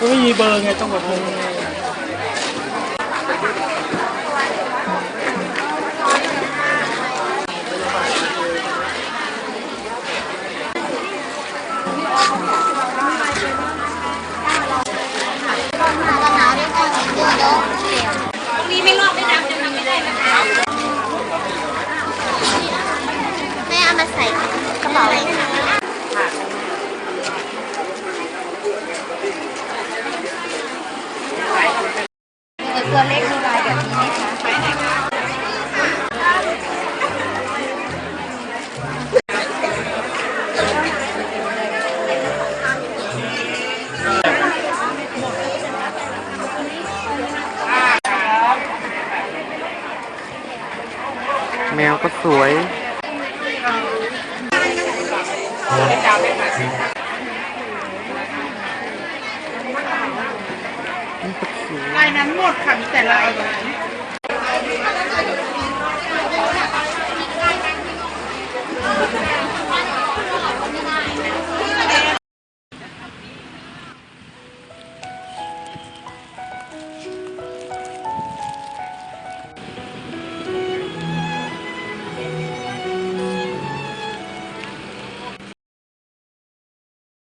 ก็ไม่มีเบอร์ไงต้องกดโทรนี่ไม่รอบไม่นับจะทำไม่ได้นะคะแม่เอามาใส่กระเป๋าเลยค่ะ ตัวเล็กมีลายแบบนี้ไหมคะไปไหนคะแมวก็สวย นี่ก็สวยลายนั้นหมดค่ะมีแต่ลายนี้